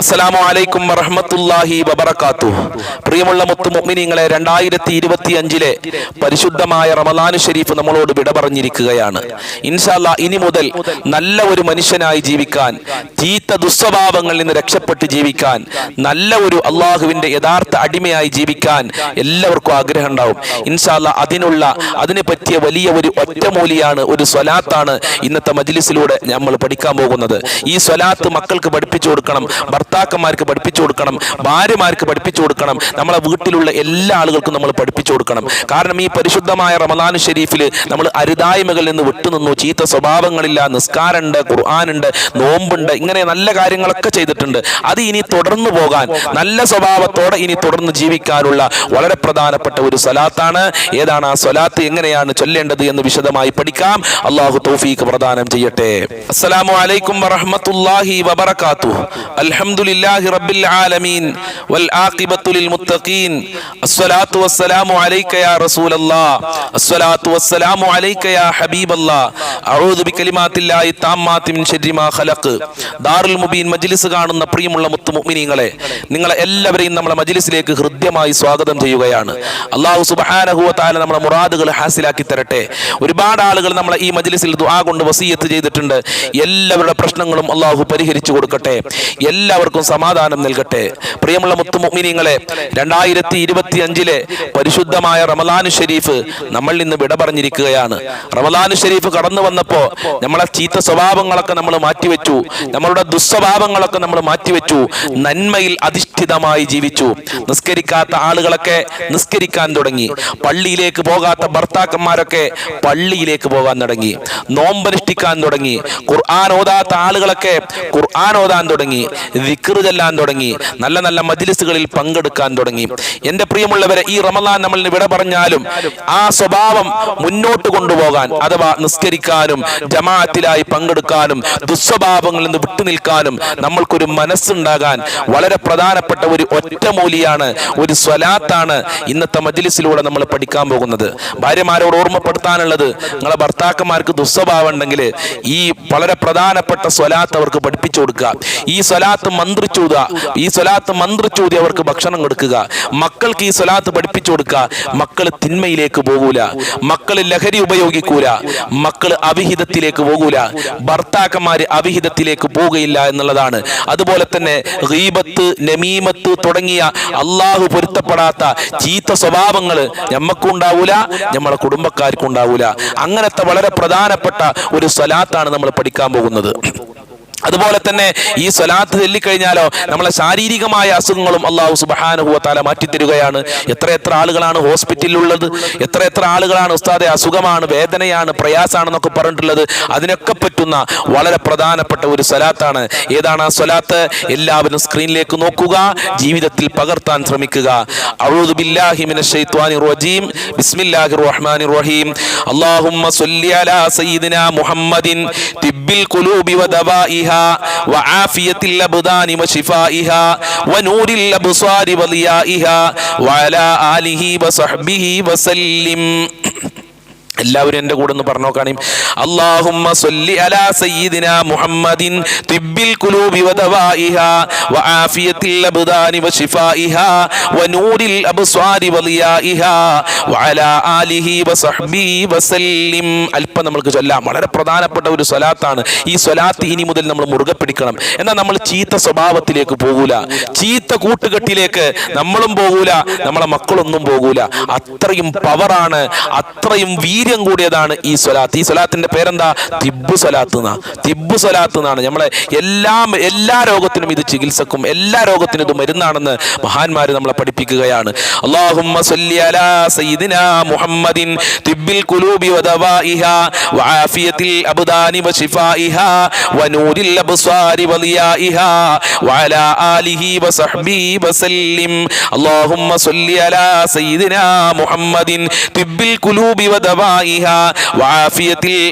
അസ്സലാമു അലൈക്കും വറഹ്മത്തുള്ളാഹി വബറക്കാത്തു പ്രിയമുള്ള മുത്തു മുഅ്മിനീങ്ങളെ രണ്ടായിരത്തി ഇരുപത്തി അഞ്ചിലെ പരിശുദ്ധമായ റമദാനു ഷരീഫ് നമ്മളോട് വിട പറഞ്ഞിരിക്കുകയാണ്. ഇൻഷാല്ല ഇനി മുതൽ നല്ല ഒരു മനുഷ്യനായി ജീവിക്കാൻ തീത്ത ദുസ്വഭാവങ്ങളിൽ നിന്ന് രക്ഷപ്പെട്ട് ജീവിക്കാൻ നല്ല ഒരു അള്ളാഹുവിന്റെ യഥാർത്ഥ അടിമയായി ജീവിക്കാൻ എല്ലാവർക്കും ആഗ്രഹം ഉണ്ടാവും. ഇൻഷാല്ല അതിനുള്ള അതിനെ പറ്റിയ വലിയ ഒരു ഒറ്റമൂലിയാണ് ഒരു സ്വലാത്താണ് ഇന്നത്തെ മജ്ലിസിലൂടെ നമ്മൾ പഠിക്കാൻ പോകുന്നത്. ഈ സ്വലാത്ത് മക്കൾക്ക് പഠിപ്പിച്ചു കൊടുക്കണം ഭർത്താക്കന്മാർക്ക് പഠിപ്പിച്ചു കൊടുക്കണം ഭാര്യമാർക്ക് പഠിപ്പിച്ചു കൊടുക്കണം നമ്മളെ വീട്ടിലുള്ള എല്ലാ ആളുകൾക്കും നമ്മൾ പഠിപ്പിച്ചു കൊടുക്കണം. കാരണം ഈ പരിശുദ്ധമായ റമദാൻ ഷെരീഫിൽ നമ്മൾ അരുതായ്മകളിൽ നിന്ന് വിട്ടുനിന്നു. ചീത്ത സ്വഭാവങ്ങളില്ല നിസ്കാരമുണ്ട് ഖുർആാനുണ്ട് നോമ്പുണ്ട് ഇങ്ങനെ നല്ല കാര്യങ്ങളൊക്കെ ചെയ്തിട്ടുണ്ട്. അത് ഇനി തുടർന്നു പോകാൻ നല്ല സ്വഭാവത്തോടെ ഇനി തുടർന്ന് ജീവിക്കാനുള്ള വളരെ പ്രധാനപ്പെട്ട ഒരു സ്വലാത്താണ്. ഏതാണ് ആ സ്വലാത്ത്? എങ്ങനെയാണ് ചൊല്ലേണ്ടത് എന്ന് വിശദമായി പഠിക്കാം. അള്ളാഹു തൗഫീഖ് പ്രദാനം ചെയ്യട്ടെ. അസ്സലാമു അലൈക്കും വറഹ്മത്തുള്ളാഹി വബറകാതുഹു. അൽഹംദുലില്ലാഹി റബ്ബിൽ ആലമീൻ വൽ ആഖിബത്തു മുത്തഖീൻ. അസ്സലാത്തു വസ്സലാമു അലൈക യാ റസൂലല്ലാഹ് അസ്സലാത്തു വസ്സലാമു അലൈക യാ ഹബീബല്ലാഹ് അഊദു ബികലിമാത്തില്ലാഹി താമ്മാത്തി മിൻ ശർരി ഖലഖ്. ദാറുൽ മുബീൻ മജ്ലിസ് കാണുന്ന പ്രിയമുള്ള മുത്തു മുഅ്മിനീങ്ങളെ നിങ്ങളെ എല്ലാവരെയും നമ്മളെ മജ്ലിസിലേക്ക് ഹൃദ്യമായി സ്വാഗതം ചെയ്യുകയാണ്. അള്ളാഹു സുബ്ഹാനഹു വ തആല നമ്മുടെ മുറാദുകൾ ഹാസിലാക്കി തരട്ടെ. ഒരുപാട് ആളുകൾ നമ്മളെ ഈ മജ്ലിസിൽ ദുആ കൊണ്ട് വസീയത്ത് ചെയ്തിട്ടുണ്ട്. എല്ലാവരുടെ എല്ലാവർക്കും സമാധാനം നൽകട്ടെ. പ്രിയമുള്ള മുത്തു മുഅ്മിനീങ്ങളെ രണ്ടായിരത്തി ഇരുപത്തി അഞ്ചിലെ പരിശുദ്ധമായ റമദാനു ഷെരീഫ് നമ്മൾ ഇന്ന് വിട പറഞ്ഞിരിക്കുകയാണ്. റമദാനു ഷെരീഫ് കടന്നു വന്നപ്പോ നമ്മളെ ചീത്ത സ്വഭാവങ്ങളൊക്കെ നമ്മൾ മാറ്റിവെച്ചു. നമ്മളുടെ ദുസ്വഭാവങ്ങളൊക്കെ നമ്മൾ മാറ്റിവെച്ചു. നന്മയിൽ അധിഷ്ഠിതമായി ജീവിച്ചു. നിസ്കരിക്കാത്ത ആളുകളൊക്കെ നിസ്കരിക്കാൻ തുടങ്ങി. പള്ളിയിലേക്ക് പോകാത്ത ഭർത്താക്കന്മാരൊക്കെ പള്ളിയിലേക്ക് പോകാൻ തുടങ്ങി. നോമ്പനുഷ്ഠിക്കാൻ തുടങ്ങി. ഖുർആൻ ഓതാത്ത ആളുകളൊക്കെ ഖുർആൻ ഓതാൻ തുടങ്ങി. വിക്റ് ചെല്ലാൻ തുടങ്ങി. നല്ല നല്ല മജിലിസുകളിൽ പങ്കെടുക്കാൻ തുടങ്ങി. എന്റെ പ്രിയമുള്ളവരെ ഈ റമദാൻ നമ്മൾ വിട പറഞ്ഞാലും ആ സ്വഭാവം മുന്നോട്ട് കൊണ്ടുപോകാൻ അഥവാ നിസ്കരിക്കാനും ജമാഅത്തിലായി പങ്കെടുക്കാനും ദുസ്വഭാവങ്ങളിൽ നിന്ന് വിട്ടുനിൽക്കാനും നമ്മൾക്കൊരു മനസ്സുണ്ടാകാൻ വളരെ പ്രധാനപ്പെട്ട ഒരു ഒറ്റമൂലിയാണ് ഒരു സ്വലാത്താണ് ഇന്നത്തെ മജിലിസിലൂടെ നമ്മൾ പഠിക്കാൻ പോകുന്നത്. ഭാര്യമാരോട് ഓർമ്മപ്പെടുത്താനുള്ളത് നിങ്ങളെ ഭർത്താക്കന്മാർക്ക് ദുസ്വഭാവം ഉണ്ടെങ്കിൽ ഈ വളരെ പ്രധാനപ്പെട്ട സ്വലാത്ത് അവർക്ക് പഠിപ്പിച്ചു കൊടുക്കുക. ഈ സ്വലാത്ത് മന്ത്രിച്ചൂതുക. ഈ സ്വലാത്ത് മന്ത്രിച്ചൂതി അവർക്ക് ഭക്ഷണം കൊടുക്കുക. മക്കൾക്ക് ഈ സ്വലാത്ത് പഠിപ്പിച്ചു കൊടുക്കുക. മക്കൾ തിന്മയിലേക്ക് പോകൂല. മക്കൾ ലഹരി ഉപയോഗിക്കൂല. മക്കൾ അവിഹിതത്തിലേക്ക് പോകൂല. ഭർത്താക്കന്മാര് അവിഹിതത്തിലേക്ക് പോവുകയില്ല എന്നുള്ളതാണ്. അതുപോലെ തന്നെ റീബത്ത് നമീമത്ത് തുടങ്ങിയ അള്ളാഹു പൊരുത്തപ്പെടാത്ത ചീത്ത സ്വഭാവങ്ങൾ ഞമ്മക്കും ഉണ്ടാവൂല നമ്മളെ കുടുംബക്കാർക്കും ഉണ്ടാവൂല അങ്ങനത്തെ വളരെ പ്രധാനപ്പെട്ട ഒരു സ്വലാത്താണ് നമ്മൾ പഠിക്കാൻ പോകുന്നത്. അതുപോലെ തന്നെ ഈ സ്വലാത്ത് ചൊല്ലിക്കഴിഞ്ഞാലോ നമ്മളെ ശാരീരികമായ അസുഖങ്ങളും അള്ളാഹു സുബഹാനുഭവത്താല മാറ്റിത്തരുകയാണ്. എത്ര എത്ര ആളുകളാണ് ഹോസ്പിറ്റലിൽ ഉള്ളത് എത്ര എത്ര ആളുകളാണ് ഉസ്താദെ അസുഖമാണ് വേദനയാണ് പ്രയാസാണെന്നൊക്കെ പറഞ്ഞിട്ടുള്ളത്. അതിനൊക്കെ പറ്റുന്ന വളരെ പ്രധാനപ്പെട്ട ഒരു സ്വലാത്താണ്. ഏതാണ് ആ സ്വലാത്ത്? എല്ലാവരും സ്ക്രീനിലേക്ക് നോക്കുക ജീവിതത്തിൽ പകർത്താൻ ശ്രമിക്കുക. അഊദു ബില്ലാഹി റജീം. റഹീം. അല്ലാഹുമ്മ അലാ സയ്യിദിനാ മുഹമ്മദിൻ തിബ്ബിൽ ഖുലൂബി വദവാഇഹ وعافية الأبدان وشفائها ونور الأبصار وضيائها وعلى آله وصحبه وسلم എല്ലാവരും എൻ്റെ കൂടെ ഒന്ന് പറഞ്ഞു നോക്കാണേ അല്ലാഹുമ്മ സല്ലി അലാ സയ്യിദിന മുഹമ്മദിൻ തിബ്ബിൽ ഖുലൂബി വദവാഇഹ വആഫിയത്തിൽ അബ്ദാനി വശിഫാഇഹ വനൂരിൽ അബ്സ്വാരി വലിയാഇഹ വഅലാ ആലിഹി വസഹ്ബിഹി വസല്ലിം അല്പം നമ്മൾക്ക് ചൊല്ലാം. വളരെ പ്രധാനപ്പെട്ട ഒരു സ്വലാത്താണ്. ഈ സ്വലാത്ത് ഇനി മുതൽ നമ്മൾ മുറുകെ പിടിക്കണം. എന്നാൽ നമ്മൾ ചീത്ത സ്വഭാവത്തിലേക്ക് പോകൂല. ചീത്ത കൂട്ടുകെട്ടിലേക്ക് നമ്മളും പോകൂല. നമ്മളെ മക്കളൊന്നും പോകൂല. അത്രയും പവറാണ് അത്രയും വീര്യം കൂടിയതാണ് ഈ സ്വലാത്ത്. ഈ സ്വലാത്തിന്റെ സലാത്തിന്റെ പേരെന്താ? തിബ് സലാത്ത് എന്നാ. തിബ് സലാത്ത് എന്നാണ്. നമ്മളെ എല്ലാ എല്ലാ രോഗത്തിനും ഇത് ചികിത്സക്കും എല്ലാ രോഗത്തിനും ഇത് മരുന്നാണെന്ന് മഹാന്മാര് നമ്മളെ പഠിപ്പിക്കുകയാണ്. അള്ളാഹുമ്മ അലാ മുഹമ്മദിൻ ഖുലൂബി വദവാഇഹ വആഫിയത്തിൽ അബ്ദാനി വഅലാ ആലിഹി വസല്ലിം അലാ മുഹമ്മദിൻ ഖുലൂബി വദവാഇഹ വആഫിയത്തിൽ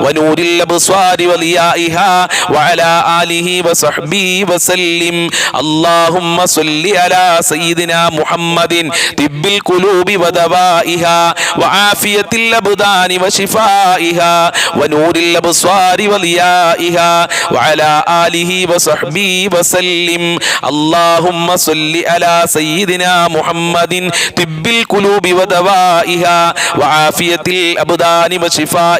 ونور الأبصار وضيائها وعلى آله وصحبه وسلم اللهم صل على سيدنا محمد طب القلوب ودوائها وعافية الأبدان وشفائها ونور الأبصار وضيائها وعلى آله وصحبه وسلم اللهم صل على سيدنا محمد طب القلوب ودوائها وعافية الأبدان وشفائها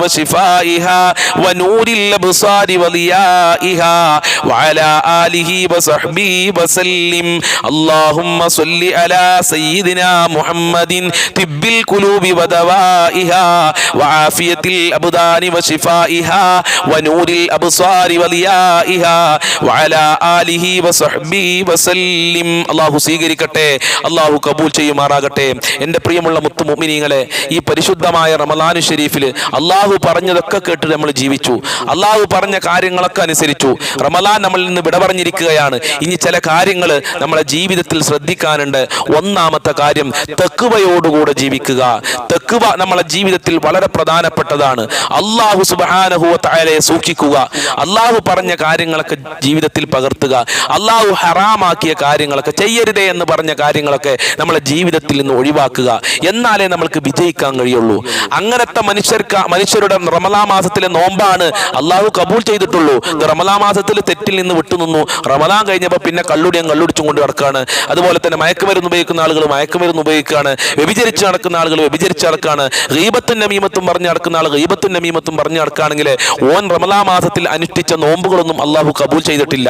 وشفائها ونور الأبصار وضيائها وعلى آله وصحبه وسلم اللهم صل على سيدنا محمد طب القلوب ودوائها وعافية الأبدان وشفائها ونور الأبصار وضيائها وعلى آله وصحبه وسلم അള്ളാഹു സ്വീകരിക്കട്ടെ അള്ളാഹു കബൂൽ ചെയ്യുമാറാകട്ടെ എൻ്റെ പ്രിയമുള്ള മുത്തു മുഅ്മിനീങ്ങളെ ഈ പരിശുദ്ധമായ റമലാനു ഷരീഫിൽ അള്ളാഹു പറഞ്ഞതൊക്കെ കേട്ട് നമ്മൾ ജീവിച്ചു. അള്ളാഹു പറഞ്ഞ കാര്യങ്ങളൊക്കെ അനുസരിച്ചു. റമലാൻ നമ്മളിൽ നിന്ന് വിട പറഞ്ഞിരിക്കുകയാണ് ഇനി ചില കാര്യങ്ങൾ നമ്മളെ ജീവിതത്തിൽ ശ്രദ്ധിക്കാനുണ്ട്. ഒന്നാമത്തെ കാര്യം തെക്കുവയോടുകൂടെ ജീവിക്കുക. തെക്കുവ നമ്മളെ ജീവിതത്തിൽ വളരെ പ്രധാനപ്പെട്ടതാണ്. അള്ളാഹു സുബാനഹുവ തായാലെ സൂക്ഷിക്കുക. അള്ളാഹു പറഞ്ഞ കാര്യങ്ങളൊക്കെ ജീവിതത്തിൽ പകർത്തുക. അള്ളാഹു ഹറാമാക്കിയ കാര്യങ്ങളൊക്കെ ചെയ്യരുതേ എന്ന് പറഞ്ഞ കാര്യങ്ങളൊക്കെ നമ്മളെ ജീവിതത്തിൽ നിന്ന് ഒഴിവാക്കുക. എന്നാലേ നമ്മൾക്ക് വിജയിക്കാൻ കഴിയുള്ളൂ. അങ്ങനത്തെ മനുഷ്യർക്ക് മനുഷ്യരുടെ റമലാ മാസത്തിലെ നോമ്പാണ് അള്ളാഹു കബൂൽ ചെയ്തിട്ടുള്ളൂ. റമലാ മാസത്തിൽ തെറ്റിൽ നിന്ന് വിട്ടുനിന്നു. റമലാൻ കഴിഞ്ഞപ്പോൾ പിന്നെ കള്ളുടിയും കള്ളുടിച്ചും കൊണ്ട് നടക്കുകയാണ് അതുപോലെ തന്നെ മയക്കുമരുന്ന് ഉപയോഗിക്കുന്ന ആളുകൾ മയക്കുമരുന്ന് ഉപയോഗിക്കുകയാണ്. വ്യഭിചരിച്ച് നടക്കുന്ന ആളുകൾ വ്യഭിചരിച്ച് നടക്കുകയാണ് റീബത്തിന്റെ നമീമത്തും പറഞ്ഞ് നടക്കുന്ന ആൾ റീബത്തിന്റെ നമീമത്തും പറഞ്ഞ് നടക്കുകയാണെങ്കിൽ ഓൻ റമലാ മാസത്തിൽ അനുഷ്ഠിച്ച നോമ്പുകളൊന്നും അള്ളാഹു കബൂൽ ചെയ്തിട്ടില്ല.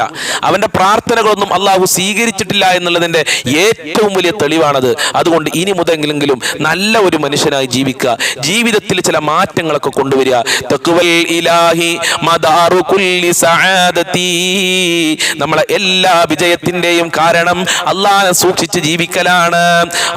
അവന്റെ പ്രാർത്ഥനകളൊന്നും അള്ളാഹു സ്വീകരിച്ചിട്ടില്ല എന്നുള്ളതിന്റെ ഏറ്റവും വലിയ തെളിവാണത്. അതുകൊണ്ട് ഇനി മുതലെങ്കിലും നല്ല ഒരു മനുഷ്യനായി ജീവിക്കുക. ജീവിതത്തിൽ ചില മാറ്റങ്ങളൊക്കെ കൊണ്ടുവരിക. ഇലാഹി മദാറു കുല്ലി സആദതി നമ്മളെ എല്ലാ വിജയത്തിന്റെയും കാരണം അള്ളാഹനെ സൂക്ഷിച്ച് ജീവിക്കലാണ്.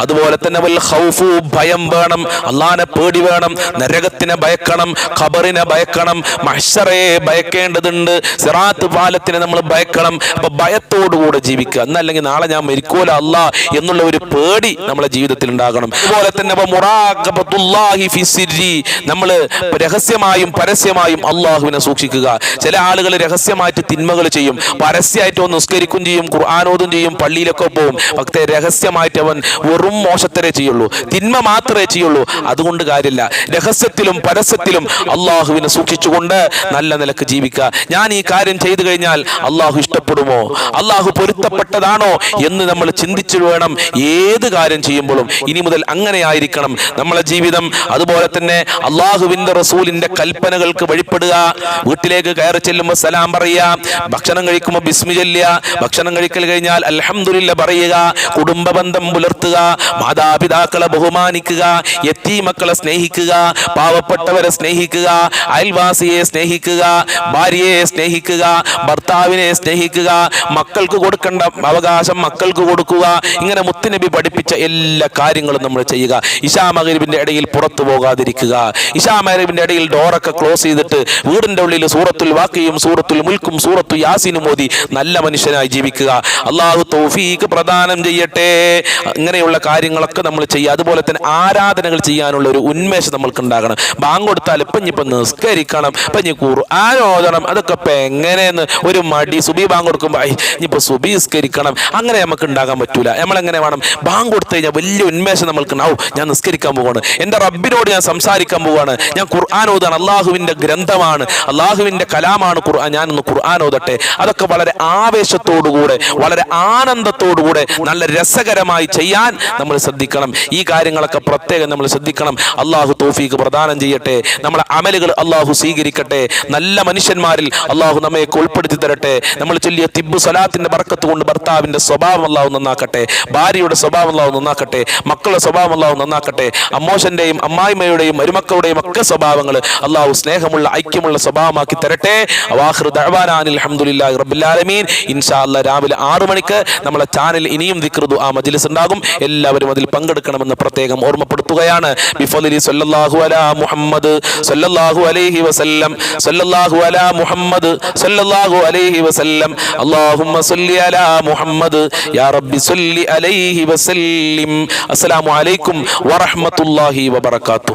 അതുപോലെ തന്നെ വൽ ഖൗഫു ഭയം വേണം. അള്ളാഹനെ പേടി വേണം. നരകത്തിനെ ഭയക്കണം. ഖബറിനെ ഭയക്കണം. മഹ്ശറെ ഭയക്കേണ്ടതുണ്ട്. സിറാത്ത് പാലത്തിനെ നമ്മൾ ഭയക്കണം. അപ്പൊ ഭയത്തോടുകൂടെ ജീവിക്കുക. എന്നല്ലെങ്കിൽ നാളെ ഞാൻ മരിക്കൂല അല്ല എന്നുള്ള ഒരു പേടി നമ്മളെ ജീവിതത്തിൽ ഉണ്ടാകണം. അതുപോലെ തന്നെ നമ്മൾ രഹസ്യമായും പരസ്യമായും അള്ളാഹുവിനെ സൂക്ഷിക്കുക. ചില ആളുകൾ രഹസ്യമായിട്ട് തിന്മകൾ ചെയ്യും. പരസ്യമായിട്ട് ഒന്ന് നിസ്കരിക്കും ചെയ്യും ഖുർആാനോദും ചെയ്യും പള്ളിയിലൊക്കെ പോകും. പക്ഷേ രഹസ്യമായിട്ട് അവൻ വെറും മോശത്തരേ ചെയ്യുള്ളൂ. തിന്മ മാത്രമേ ചെയ്യുള്ളൂ. അതുകൊണ്ട് കാര്യമില്ല. രഹസ്യത്തിലും പരസ്യത്തിലും അള്ളാഹുവിനെ സൂക്ഷിച്ചുകൊണ്ട് നല്ല നിലയ്ക്ക് ജീവിക്കുക. ഞാൻ ഈ കാര്യം ചെയ്തു കഴിഞ്ഞാൽ അള്ളാഹു ഇഷ്ടപ്പെടുമോ? അള്ളാഹു പൊരുത്തപ്പെട്ടതാണോ എന്ന് നമ്മൾ ചിന്തിച്ചു വേണം ഏത് കാര്യം ചെയ്യുമ്പോഴും. ഇനി മുതൽ അങ്ങനെ ആയിരിക്കണം. നമ്മളെ ജീവിതം അതുപോലെ തന്നെ അള്ളാഹുവിന്റെ റസൂലിന്റെ കൽപ്പനകൾക്ക് വഴിപ്പെടുക വീട്ടിലേക്ക് കയറി ചെല്ലുമ്പോൾ സലാം പറയുക ഭക്ഷണം കഴിക്കുമ്പോൾ ബിസ്മി ചൊല്ലുക ഭക്ഷണം കഴിക്കൽ കഴിഞ്ഞാൽ അലഹമുല്ല പറയുക കുടുംബ ബന്ധം പുലർത്തുക മാതാപിതാക്കളെ ബഹുമാനിക്കുക എത്തി മക്കളെ സ്നേഹിക്കുക പാവപ്പെട്ടവരെ സ്നേഹിക്കുക അയൽവാസിയെ സ്നേഹിക്കുക ഭാര്യയെ സ്നേഹിക്കുക ഭർത്താവിനെ സ്നേഹിക്കുക മക്കൾക്ക് കൊടുക്കേണ്ട അവകാശം മക്കൾക്ക് കൊടുക്കുക ഇങ്ങനെ മുത്തുനബി പഠിപ്പിച്ച എല്ലാ കാര്യങ്ങളും നമ്മൾ ചെയ്യുക. ഇഷാ മകരിബിന്റെ ഇടയിൽ പുറത്തു പോകാതിരിക്കുക. ഇഷാ മകരിബിന്റെ ഇടയിൽ ഡോറൊക്കെ ക്ലോസ് ചെയ്തിട്ട് വീടിന്റെ ഉള്ളിൽ സൂറത്തുൽ വാക്കിയും സൂറത്തുൽ മുൽക്കും സൂറത്തു യാസിനും മോദി നല്ല മനുഷ്യനായി ജീവിക്കുക. അള്ളാഹു തൗഫീഖ് പ്രദാനം ചെയ്യട്ടെ. ഇങ്ങനെയുള്ള കാര്യങ്ങളൊക്കെ നമ്മൾ ചെയ്യുക. അതുപോലെ തന്നെ ആരാധനകൾ ചെയ്യാനുള്ള ഒരു ഉന്മേഷം നമ്മൾക്ക് ഉണ്ടാകണം. ബാങ്ക് കൊടുത്താൽ ഇപ്പം ഇപ്പം നിസ്കരിക്കണം. ഇപ്പം ഇനി ഖുർആൻ ഓതണം. അതൊക്കെ ഇപ്പം എങ്ങനെയെന്ന് ഒരു മടി. സുബി ബാങ്ക് കൊടുക്കുമ്പോൾ ഇനിയിപ്പോൾ സുബി നിസ്കരിക്കണം. അങ്ങനെ നമുക്ക് ഉണ്ടാകാൻ പറ്റൂല. നമ്മളെങ്ങനെ വേണം? ബാങ്ക് കൊടുത്തു കഴിഞ്ഞാൽ വലിയ ഉന്മേഷം നമ്മൾക്ക് ഉണ്ടാവും. ഞാൻ നിസ്കരിക്കാൻ പോവാണ്. എന്റെ റബ്ബിനോട് ഞാൻ സംസാരിക്കാൻ പോവാണ്. ഞാൻ ഖുർആൻ ഓതാണ്. അള്ളാഹുവിന്റെ ഗ്രന്ഥമാണ്. അള്ളാഹുവിന്റെ കലാമാണ് ഖുർആൻ. ഞാൻ ഒന്ന് ഖുർആൻ ഓതട്ടെ. അതൊക്കെ വളരെ ആവേശത്തോടുകൂടെ വളരെ ആനന്ദത്തോടുകൂടെ നല്ല രസകരമായി ചെയ്യാൻ നമ്മൾ ശ്രദ്ധിക്കണം. ഈ കാര്യങ്ങളൊക്കെ പ്രത്യേകം നമ്മൾ ശ്രദ്ധിക്കണം. അള്ളാഹു തോഫീക്ക് പ്രദാനം ചെയ്യട്ടെ. നമ്മുടെ അമലുകൾ അള്ളാഹു സ്വീകരിക്കട്ടെ. നല്ല മനുഷ്യന്മാരിൽ അള്ളാഹു നമ്മയൊക്കെ ഉൾപ്പെടുത്തി തരട്ടെ. നമ്മൾ ചൊല്ലിയ തിബു സലാത്തിന്റെ ബർക്കത്ത് കൊണ്ട് ഭർത്താവിന്റെ സ്വഭാവം അള്ളാഹു നന്നാക്കട്ടെ. ഭാര്യയുടെ സ്വഭാവം അള്ളാഹു നന്നാക്കട്ടെ. മക്കളുടെ സ്വഭാവം അള്ളാഹു നന്നാക്കട്ടെ. അമ്മോശന്റെയും അമ്മായിമ്മയുടെയും മരുമക്കളുടെയും ഒക്കെ സ്വഭാവങ്ങൾ. അള്ളാഹു സ്നേഹമുള്ള ഐക്യമുള്ള സ്വഭാവമാക്കി തരട്ടെ. റബ്ബിൽ ആലമീൻ. ഇൻഷാ രാവിലെ ആറു മണിക്ക് നമ്മളെ ചാനൽ ഇനിയും ദിക്റുദു ആ മജിലിസ് ഉണ്ടാകും. എല്ലാവരും അതിൽ പങ്കെടുക്കണമെന്ന് പ്രത്യേകം ഓർമ്മപ്പെടുത്തുകയാണ്. ബിഫദ്ലി സല്ലല്ലാഹു അലാ മുഹമ്മദ് സല്ലല്ലാഹു അലൈഹി വസല്ലം. സല്ലല്ലാഹു മുഹമ്മദ് സല്ലല്ലാഹു അലൈഹി വസല്ലം.